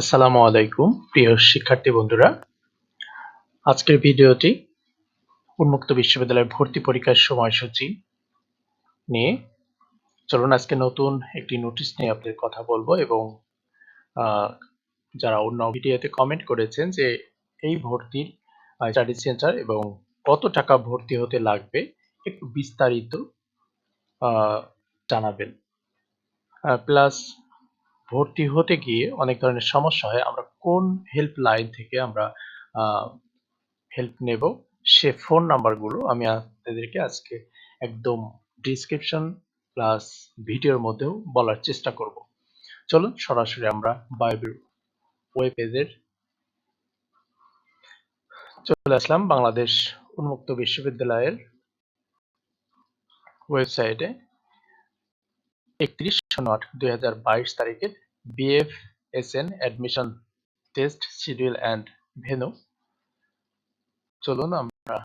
আসসালামু আলাইকুম, প্রিয় শিক্ষার্থী বন্ধুরা। আজকের ভিডিওটি উন্মুক্ত বিশ্ববিদ্যালয়ের ভর্তি পরীক্ষার সময়সূচি নিয়ে। চলুন আজকে নতুন একটি নোটিশ নিয়ে আপনাদের কথা বলব এবং যারা অন্য ভিডিওতে কমেন্ট করেছেন যে এই ভর্তির স্টাডি সেন্টার এবং কত টাকা ভর্তি হতে লাগবে, একটু বিস্তারিত জানাবেন। প্লাস ভর্তি হতে গিয়ে অনেক ধরনের সমস্যা হয়। আমরা কোন হেল্পলাইন থেকে আমরা হেল্প নেব, সে ফোন নাম্বারগুলো আমি আপনাদেরকে আজকে একদম ডিসক্রিপশন প্লাস ভিডিওর মধ্যেও বলার চেষ্টা করব। চলুন সরাসরি আমরা বায়োবির ওয়েব পেজের চলে আসলাম বাংলাদেশ উন্মুক্ত বিশ্ববিদ্যালয়ের ওয়েবসাইটে একত্রিশ শূন্য আট দুই তারিখের BF S N admission test schedule and venue চলুন আমরা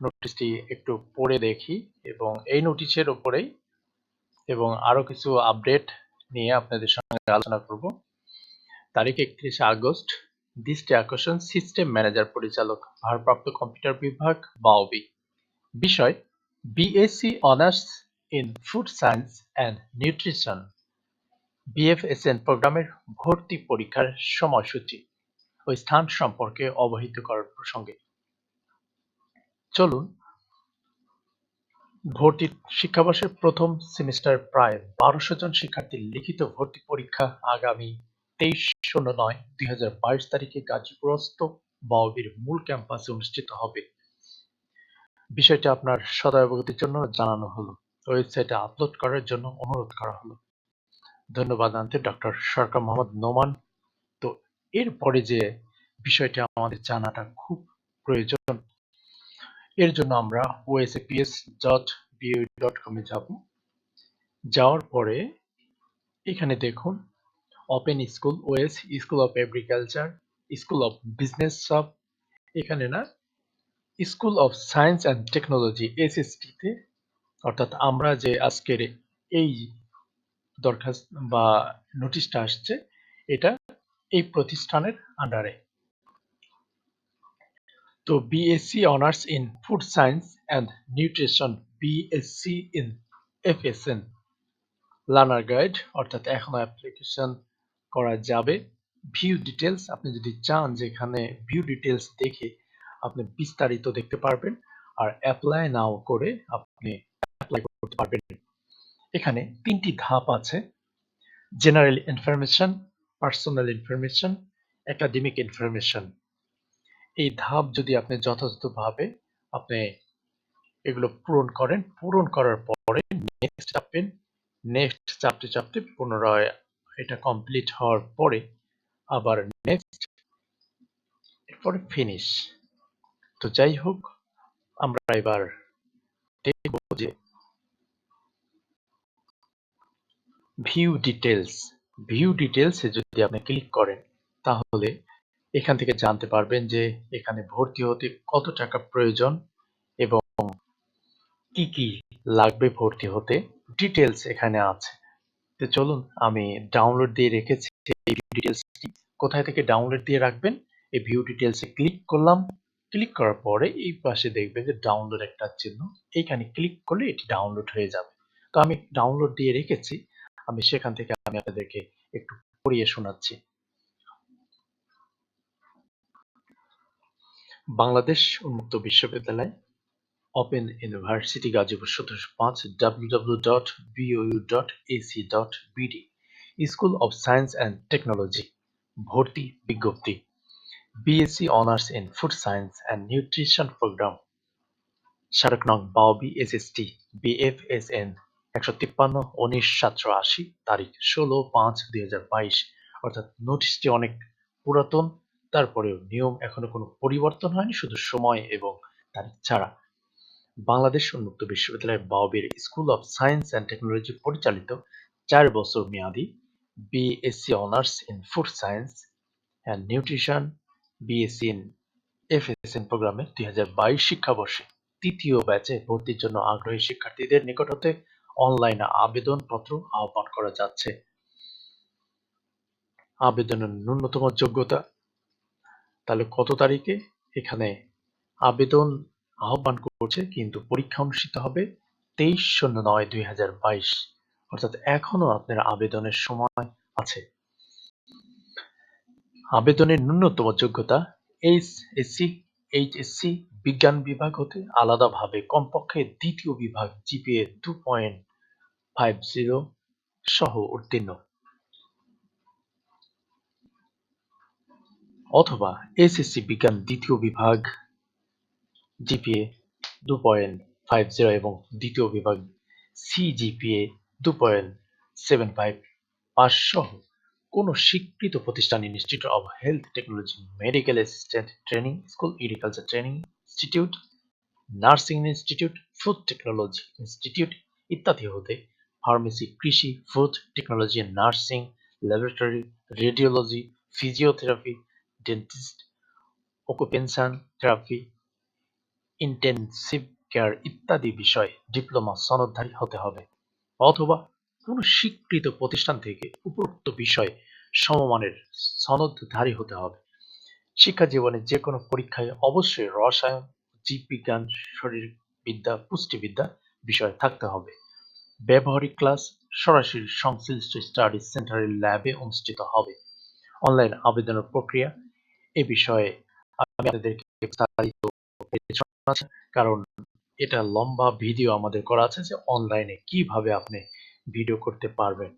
নোটিশটি একটু পড়ে দেখি এবং এই নোটিশের উপরেই এবং আরও কিছু আপডেট নিয়ে আপনাদের সঙ্গে আলোচনা করব। তারিখ একত্রিশে আগস্ট, দৃষ্টি আকর্ষণ সিস্টেম ম্যানেজার পরিচালক, ভারপ্রাপ্ত কম্পিউটার বিভাগ বাওবি বিষয় BSc honours in food science and nutrition BFSN প্রোগ্রামের ভর্তি পরীক্ষার সময়সূচি ও স্থান সম্পর্কে অবহিত করার প্রসঙ্গে। চলুন, ভর্তি শিক্ষাবর্ষের প্রথম সেমিস্টার প্রায় বারোশো জন শিক্ষার্থীর লিখিত ভর্তি পরীক্ষা আগামী তেইশ শূন্য নয় দুই হাজার বাইশ তারিখে গাজীপুরস্থ বাওবির মূল ক্যাম্পাসে অনুষ্ঠিত হবে। বিষয়টি আপনার সদয় অবগতির জন্য জানানো হলো। ওয়েবসাইটে আপলোড করার জন্য অনুরোধ করা হলো। ধন্যবাদ আনতে ডক্টর সরকার মোহাম্মদ নোমান। তো এরপরে যে বিষয়টি আমাদের জানাটা খুব প্রয়োজন, এর জন্য আমরা ওএসএপিএস ডট বিইউ ডট কমে যাব। যাওয়ার পরে এখানে দেখুন open school OS school of agriculture school of business সব। এখানে না school of science and technology এসএসটিতে অর্থাৎ আমরা যে আজকের এই দরখাস্ত বা নোটিশটা আসছে, এটা এই প্রতিষ্ঠানের আন্ডারে তো BSc honours in food science and nutrition BSc in FSN learner guide অর্থাৎ এখনও অ্যাপ্লিকেশন করা যাবে। ভিউ ডিটেলস আপনি যদি চান যে এখানে ভিউ ডিটেলস দেখে আপনি বিস্তারিত দেখতে পারবেন, আর অ্যাপ্লাই নাও করে আপনি অ্যাপ্লাই করতে পারবেন। এখানে তিনটি ধাপ আছে। General information personal information academic information এই ধাপ যদি আপনি যথাযথভাবে আপনি এগুলো পূরণ করেন, পূরণ করার পরে নেক্সট চাপবেন নেক্সট চাপতে চাপতে পুনরায় এটা কমপ্লিট হওয়ার পরে আবার নেক্সট এরপরে ফিনিশ তো যাই হোক, আমরা এবার দেখব যে ভিউ ডিটেলস ভিউ ডিটেলসে যদি আপনি ক্লিক করেন, তাহলে এখান থেকে জানতে পারবেন যে এখানে ভর্তি হতে কত টাকা প্রয়োজন এবং কি কি লাগবে ভর্তি হতে। ডিটেলস এখানে আছে। তো চলুন, আমি ডাউনলোড দিয়ে রেখেছি এই ভিউ ডিটেলসটি কোথায় থেকে ডাউনলোড দিয়ে রাখবেন? এই ভিউ ডিটেলসে ক্লিক করলাম। ক্লিক করার পরে এই পাশে দেখবেন যে ডাউনলোড একটা চিহ্ন। এইখানে ক্লিক করলে এটি ডাউনলোড হয়ে যাবে। তো আমি ডাউনলোড দিয়ে রেখেছি। আমি সেখান থেকে আমি আপনাদেরকে একটু পড়িয়ে শোনাচ্ছি। বাংলাদেশ উন্মুক্ত বিশ্ববিদ্যালয় ওপেন ইউনিভার্সিটি গাজীপুর, সতেরোশো পাঁচ W W dot BOU dot AC dot BD school of science and technology ভর্তি বিজ্ঞপ্তি BSc honours in food science and nutrition programme স্মারক নং বাওবি এসএসটি বিএফএসএন একশো তিপ্পান্ন, উনিশ, সাতশো আশি, তারিখ ষোলো পাঁচ দুই হাজার বাইশ। অর্থাৎ নোটিশটি অনেক পুরাতন, তারপরেও নিয়ম এখনও কোনো পরিবর্তন হয়নি, শুধু সময় এবং তারিখ ছাড়া। বাংলাদেশ উন্মুক্ত বিশ্ববিদ্যালয়ের বাওবির school of science and technology পরিচালিত চার বছর মেয়াদী BSc honours in food science and nutrition BSc in FSN প্রোগ্রামে দুই হাজার বাইশ শিক্ষাবর্ষে তৃতীয় ব্যাচে ভর্তির জন্য আগ্রহী শিক্ষার্থীদের নিকট হতে অনলাইনে আবেদনপত্র আহ্বান করা যাচ্ছে। আবেদনের ন্যূনতম যোগ্যতা, তাহলে কত তারিখে এখানে আবেদন আহ্বান করছে কিন্তু পরীক্ষা অনুষ্ঠিত হবে তেইশ শূন্য নয় দুই হাজার বাইশ, অর্থাৎ এখনও আপনার আবেদনের সময় আছে। আবেদনের ন্যূনতম যোগ্যতা এইচএসসি এইচএসসি বিজ্ঞান বিভাগ হতে আলাদাভাবে কমপক্ষে দ্বিতীয় বিভাগ GPA two point five zero সহ উত্তীর্ণ। অথবা এসএসসি বিজ্ঞান দ্বিতীয় বিভাগ জিপিএ দু পয়েন্ট ফাইভ জিরো এবং দ্বিতীয় বিভাগ সিজিপিএ দু পয়েন্ট সেভেন ফাইভ পাস সহ কোন স্বীকৃত প্রতিষ্ঠান, institute of health technology, medical assistant training, school agriculture training institute, nursing institute, food technology institute ইত্যাদি হতে ফার্মেসি, কৃষি, food technology, nursing, laboratory, radiology, physiotherapy, dentist, occupation therapy, intensive care ইত্যাদি বিষয়ে diploma সনদধারী হতে হবে অথবা কোন স্বীকৃত প্রতিষ্ঠান থেকে উপরোক্ত বিষয়ে সমমানের সনদধারী হতে হবে। শিক্ষা জীবনে যে কোনো পরীক্ষায় অবশ্যই রসায়ন, জীববিজ্ঞান, শরীরবিদ্যা, পুষ্টিবিদ্যা বিষয় থাকতে হবে। ব্যবহারিক ক্লাস সরাসরি সংশ্লিষ্ট স্টাডি সেন্টারের ল্যাবে অনুষ্ঠিত হবে। অনলাইন আবেদনের প্রক্রিয়া এ বিষয়ে আমি আপনাদেরকে বিস্তারিত কারণ এটা লম্বা ভিডিও আমাদের করা আছে যে অনলাইনে কীভাবে আপনি ভিডিও করতে পারবেন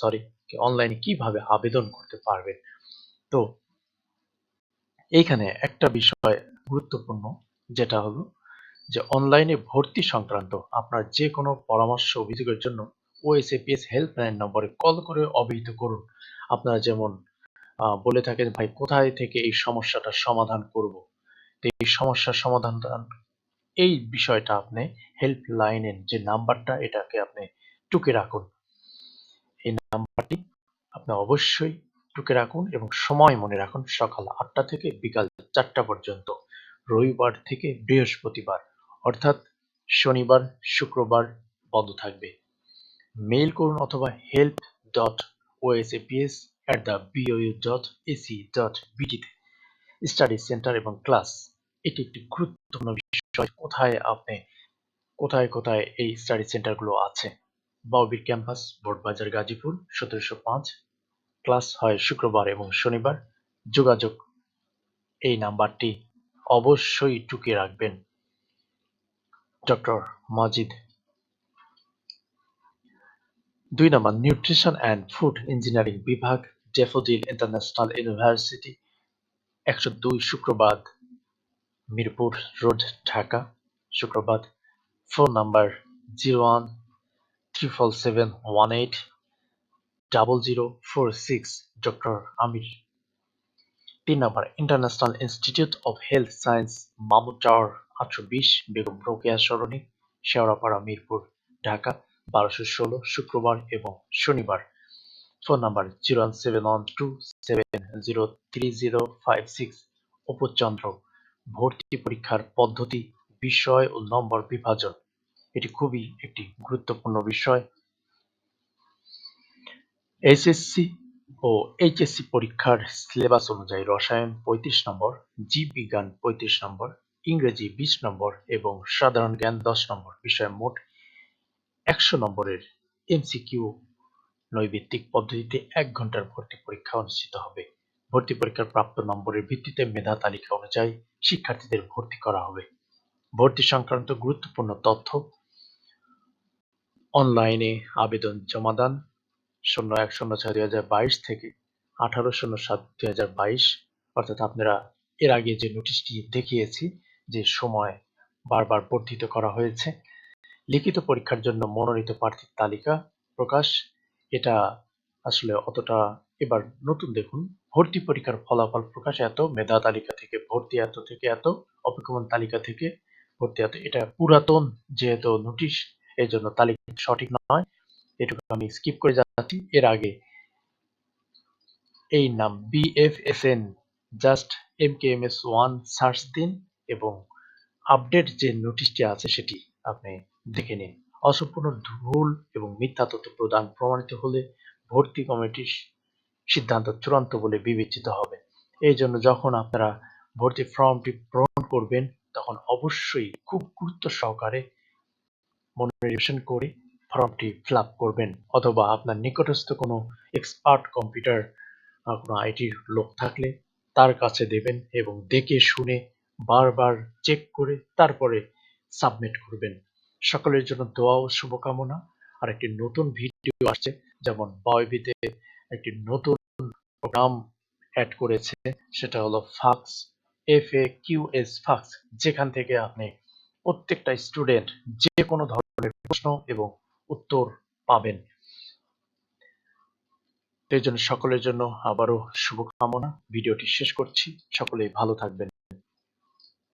সরি, অনলাইনে কীভাবে আবেদন করতে পারবেন। তো এইখানে একটা বিষয় গুরুত্বপূর্ণ, যেটা হলো যে অনলাইনে ভর্তি সংক্রান্ত আপনার যে কোনো পরামর্শ অভিযোগের জন্য ওএসএপিএস হেল্পলাইন নম্বরে কল করে অবহিত করুন। আপনারা যেমন বলে থাকেন, ভাই, কোথায় থেকে এই সমস্যাটা সমাধান করব? এই সমস্যার সমাধান, এই বিষয়টা আপনি হেল্পলাইনের যে নাম্বারটা, এটাকে আপনি টুকে রাখুন। এই নাম্বারটি আপনি অবশ্যই টুকে রাখুন এবং সময় মনে রাখুন সকাল আটটা থেকে বিকাল চারটা পর্যন্ত। রবিবার থেকে বৃহস্পতিবার, অর্থাৎ শনিবার, শুক্রবার বন্ধ থাকবে। মেইল করুন অথবা help dot OSAPS at the BOU dot AC dot বিটিতে study centre এবং ক্লাস এটি একটি গুরুত্বপূর্ণ বিষয়। কোথায় আপনি, কোথায় কোথায় এই স্টাডি সেন্টারগুলো আছে? বাউবির ক্যাম্পাস বোর্ডবাজার গাজীপুর, সতেরোশো পাঁচ। ক্লাস হয় শুক্রবার এবং শনিবার। যোগাযোগ এই নাম্বারটি অবশ্যই টুকে রাখবেন। ডক্টর মাজিদ। দুই নম্বর, নিউট্রিশন অ্যান্ড ফুড ইঞ্জিনিয়ারিং বিভাগ ডেফোডিল ইন্টারন্যাশনাল ইউনিভার্সিটি, একশো দুই শুক্রবার, মিরপুর রোড, ঢাকা। শুক্রবার, phone number zero one three triple seven one eight double zero four six doctor Amir তিন নম্বর international institute of health science Mahmud tower আটশো বিশ বেগম রোকেয়া সরণি, শেওড়াপাড়া, মিরপুর, ঢাকা, বারোশো ষোলো, শুক্রবার এবং শনিবার। Phone number, zero one seven one two seven zero three zero five six, উপচন্দ্র। ভর্তি পরীক্ষার পদ্ধতি, বিষয় ও নম্বর বিভাজন। এটি খুবই একটি গুরুত্বপূর্ণ বিষয়। এসএসসি ও এইচএসসি পরীক্ষার সিলেবাস অনুযায়ী রসায়ন পঁয়ত্রিশ নম্বর, জীববিজ্ঞান পঁয়ত্রিশ নম্বর, ইংরেজি বিশ নম্বর এবং সাধারণ জ্ঞান দশ নম্বর বিষয়ে মোট একশো নম্বরের এমসিকিউ নৈবিত্তিক পদ্ধতিতে এক ঘণ্টার ভর্তি পরীক্ষা অনুষ্ঠিত হবে। ভর্তি পরীক্ষার প্রাপ্ত নম্বরের ভিত্তিতে মেধা তালিকা অনুযায়ী শিক্ষার্থীদের ভর্তি করা হবে। ভর্তি সংক্রান্ত গুরুত্বপূর্ণ তথ্য অনলাইনে আবেদন জমাদান শূন্য এক, শূন্য ছয় দুই হাজার বাইশ থেকে আঠারো, শূন্য সাত, দুই হাজার বাইশ, অর্থাৎ আপনারা এর আগে যে নোটিশটি দেখিয়েছি, যে সময় বারবার বর্ধিত করা হয়েছে, লিখিত পরীক্ষার জন্য মনোনীত প্রার্থীর তালিকা প্রকাশ। এটা আসলে অতটা, এবার নতুন দেখুন, ভর্তি পরীক্ষার ফলাফল প্রকাশ এত, মেধা তালিকা থেকে ভর্তি এত থেকে এত, অপেক্ষমান তালিকা থেকে ভর্তি এত। এটা পুরাতন যেহেতু নোটিশ এই জন্য তালিকা সঠিক নয়। এটুকু আমি স্কিপ করে যাচ্ছি, এর আগে এই নাম BFSN just S one search দিন এবং আপডেট যে নোটিশটি আছে সেটি আপনি দেখে নিন। অসম্পূর্ণ ভুল এবং মিথ্যা তথ্য প্রদান প্রমাণিত হলে ভর্তি কমিটির সিদ্ধান্ত চূড়ান্ত বলে বিবেচিত হবে। এই জন্য যখন আপনারা ভর্তি ফর্মটি পূরণ করবেন, তখন অবশ্যই খুব গুরুত্ব সহকারে মনোনিবেশন করে ফর্মটি ফিল করবেন অথবা আপনার নিকটস্থ কোনো এক্সপার্ট কম্পিউটার কোনো আইটির লোক থাকলে তার কাছে দেবেন এবং দেখে শুনে বারবার চেক করে তারপরে সাবমিট করবেন। সকলের জন্য দোয়া ও শুভকামনা। আর একটি নতুন ভিডিও আসছে, যেমন বয়বিতে একটি নতুন প্রোগ্রাম অ্যাড করেছে, সেটা হলো FAQs F A Q S FAQs, যেখান থেকে আপনি প্রত্যেকটা স্টুডেন্ট যে কোনো ধরনের প্রশ্ন এবং উত্তর পাবেন। তো এই জন্য সকলের জন্য আবারও শুভকামনা। ভিডিওটি শেষ করছি। সকলেই ভালো থাকবেন।